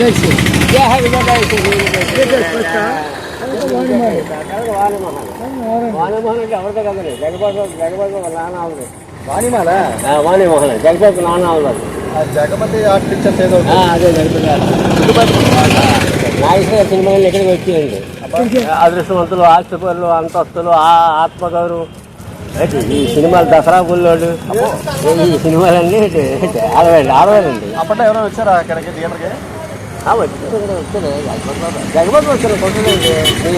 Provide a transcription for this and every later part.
Taxi విజయ విజయ వాణిమాల వాణిమోహన్ అంటే ఎవరితో కదండి జగబాబు జగబాబు నాన్న ఆవిడ వాణిమాల వాణిమోహన్ జగబాబు నాన్న ఆవిడ జగపతి ఆర్ట్ పిక్చర్స్ ఏదో ఆ, అదే జగపతి నాగేశ్వర సినిమాలు ఇక్కడికి వచ్చేయండి అదృష్టవంతులు ఆస్తిపరులు అంతస్తులు ఆ ఆత్మగౌరవం. ఈ సినిమాలు దసరా గుళ్ళోడు ఈ సినిమాలన్నీ ఏంటి, ఏంటి, ఆడవాళ్ళు ఆడవాళ్ళండి. అప్పట్లో ఎవరైనా వచ్చారా అక్కడికి థియేటర్కి? జగపతి బాబు జగపతి కొట్టండి నేను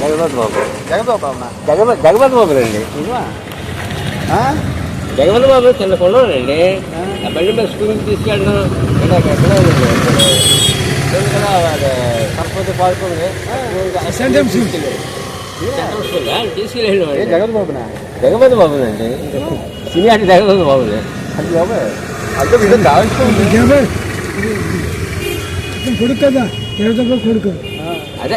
జగపతి జగపతి జగపతి రండి? జగపతి బాబు చిన్న కొండలండి ఆ బండి మీద స్కూల్కి తీసుకెళ్ళడం సరస్వతి పార్క్ ఉంది స్కూల్ వాడిని. జగద్బాబునా జగపతి బాబు అండి సినీ అంటే జగపతి బాబునే అది బాబే అంటే జబర్ ఇతను కొడుకు కదా? జగదప్ప కొడుకు అదే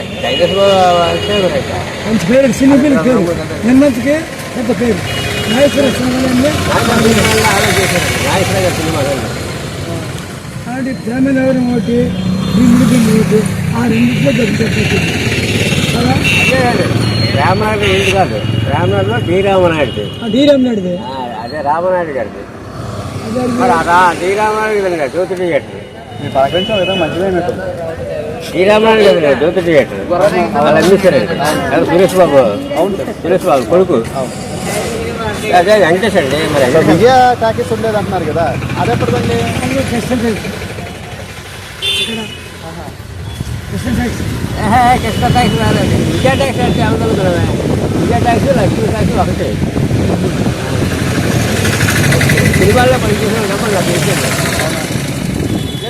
మంచి పేరు సినీ పేరు పేరు. నిన్నటికి పెద్ద పేరు. నాగేశ్వర. అలాంటి తమిళనాడు ఒకటి భీముడి బిల్లు ఒకటి ఆ రెండింటిలో దొరుకుతుంది కదా? రామనాయుడు ఇంటి కాదు. రామనాయుడులో డి రామనాయుడు డి రామనాయుడుది. అదే రామనాయుడు గారిది. అదే మరి అదా డి రామనాయుడు కదండి జ్యోతి థియేటర్ మీ పలకరించే విధంగా మంచిదైనట్టు. డి రామనాయుడు కదండి జ్యోతి థియేటర్ వాళ్ళు అందిస్తారండి అది సురేష్ బాబు. సురేష్ బాబు కొడుకు. అదే వెంకటేష్ అండి మరి విజయ టాకీస్ ఉండేది అంటున్నారు కదా. అది అందులో కృష్ణ ట్యాక్సీ రాదండి. విజయ ట్యాక్సీ అంటే అవతల కదా విజయ ట్యాక్సీ లక్ష్మీ ట్యాక్సీ ఒకటే. సినిమాల్లో పనిచేసిన డబ్బులు నాకు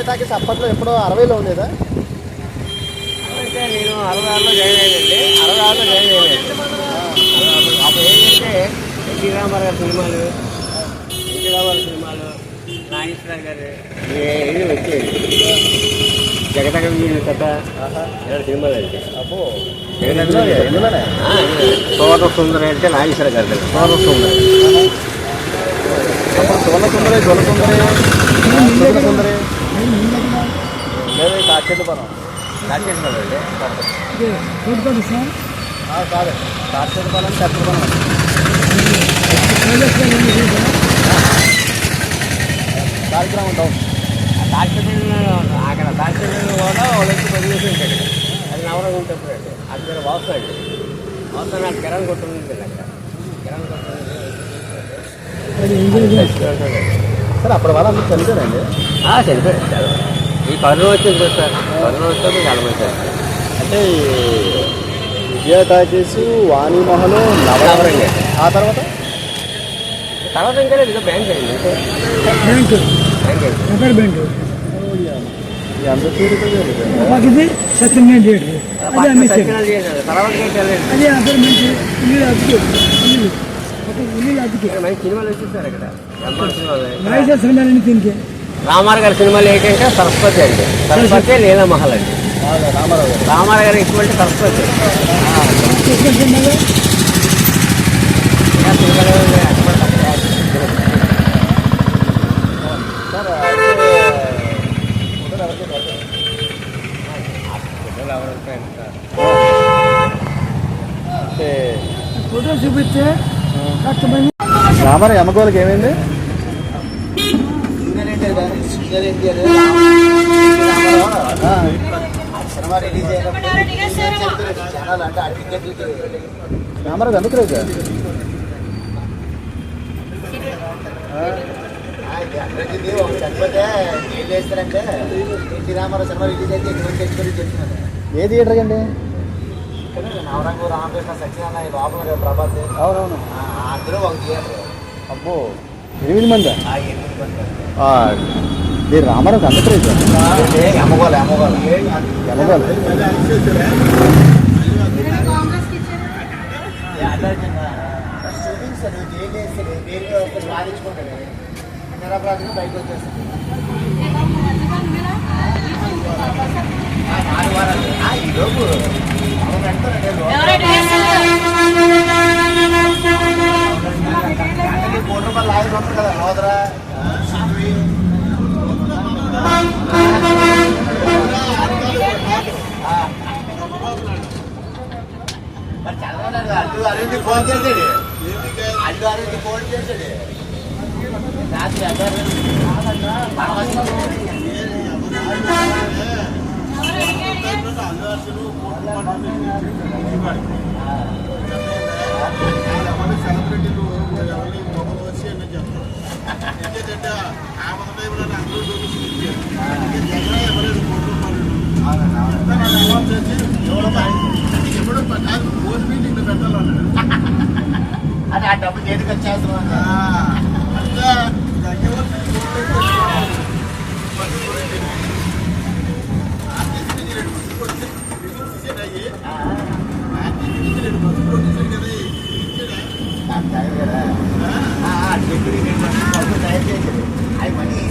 టాకీస్ అప్పట్లో ఎప్పుడో అరవైలో ఉండేదా? అంటే నేను అరవై ఆరులో జాయిన్ అయ్యానండి. అరవై ఆరులో జాయిన్ అయ్యాను అప్పుడు ఏంటంటే ఎన్టీ రామారావు గారి సినిమాలు ఎన్టీ రామారావు సినిమాలు నాగేశ్వర గారు ఇవి వచ్చేది జగదగ కథ సినిమాలు అంటే సోదర సుందరి అంటే నాగేశ్వర గారు సోదర సుందరి. సువర్ణ సుందరి జొల సుందరి సుందరి. లేదు ఇదే కోటికోట సార్? కాదు. కచ్చిపురం రాజస్థాన్ ఉంది చూసారా? కార్యక్రమం డౌన్ అక్కడ డాక్టర్ కూడా వాళ్ళకి పనిచేసి ఉంటాడు అది నవరం ఉంటుంది అక్కడ వాస్తాడు వాస్తా నాకు కిరణ్ కొట్టుంది అక్కడ. కిరణ్ కొట్టుంది సార్ అప్పటి వాళ్ళు అందరూ చనిపోయారండి. చనిపోయాడు చాలా. ఈ కరోనా వచ్చింది కదా సార్. కరోనా వచ్చాక చాలా మంది సార్. అంటే విజయ టాకీస్ వాణిమహల్ నవరండి. ఆ తర్వాత? తర్వాత ఇంకా లేదు బ్యాంక్ అయింది. బ్యాంకు. బ్యాంక్. బ్యాంకు ఇది అదే అదే మంచి దీనికి. రామారావు గారి సినిమాలు ఏంటంటే సరస్వతి అండి. సరస్వతి లీలా మహల్ అండి రామారావు గారు. రామారావు గారి ఇటువంటి సరస్వతి? అంటే ఫోటో చూపిస్తే రామారావు ఎమ్మగోలకి ఏమైంది? రామారావు ఎందుకు చెప్తున్నాను ఏ థియేటర్ అండి? నవరంగు రామకృష్ణ సత్యనారాయణ లోపల కదా ప్రభాత్ అవునవును ఆ, అందులో ఒక థియేటర్ అబ్బో ఎనిమిది మంది ఆ ఎనిమిది మంది. మీరు రామారావు అమ్మగోలు ఎమ్మగోలు వాదించుకుంటాడు నిరపరాధిగా బయటకు వచ్చేస్తాడు ఆ, కోటి రూపాయలు లాయర్ ఉంటారు కదా మోదరా మరి చదవలేదు అల్లు అరవింద్ ఫోన్ చేసాడు అల్లు అరవింద్ ఫోన్ చేసాడు రాత్రి అదే సెలబ్రిటీలు ఎవరిని మొక్కలు వచ్చి అని చెప్తారు ఎందుకంటే ఆ మొదటి టైంలో అందరూ చూపించింది జగన్ ఎవరైనా కోట్లు ఎప్పుడు కాదు బోర్డు మీటింగ్ పెట్టాలన్నాడు అది ఆ డబ్బు చేతికి వచ్చేస్తున్నాం అంతా డిగ్రీ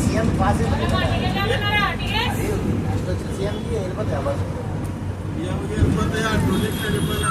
సీఎం పాస్ సీఎంకి వెళ్ళిపోతాయి వెళ్ళిపోతే ఆ ప్రొజెక్ట్ వెళ్ళిపోయిన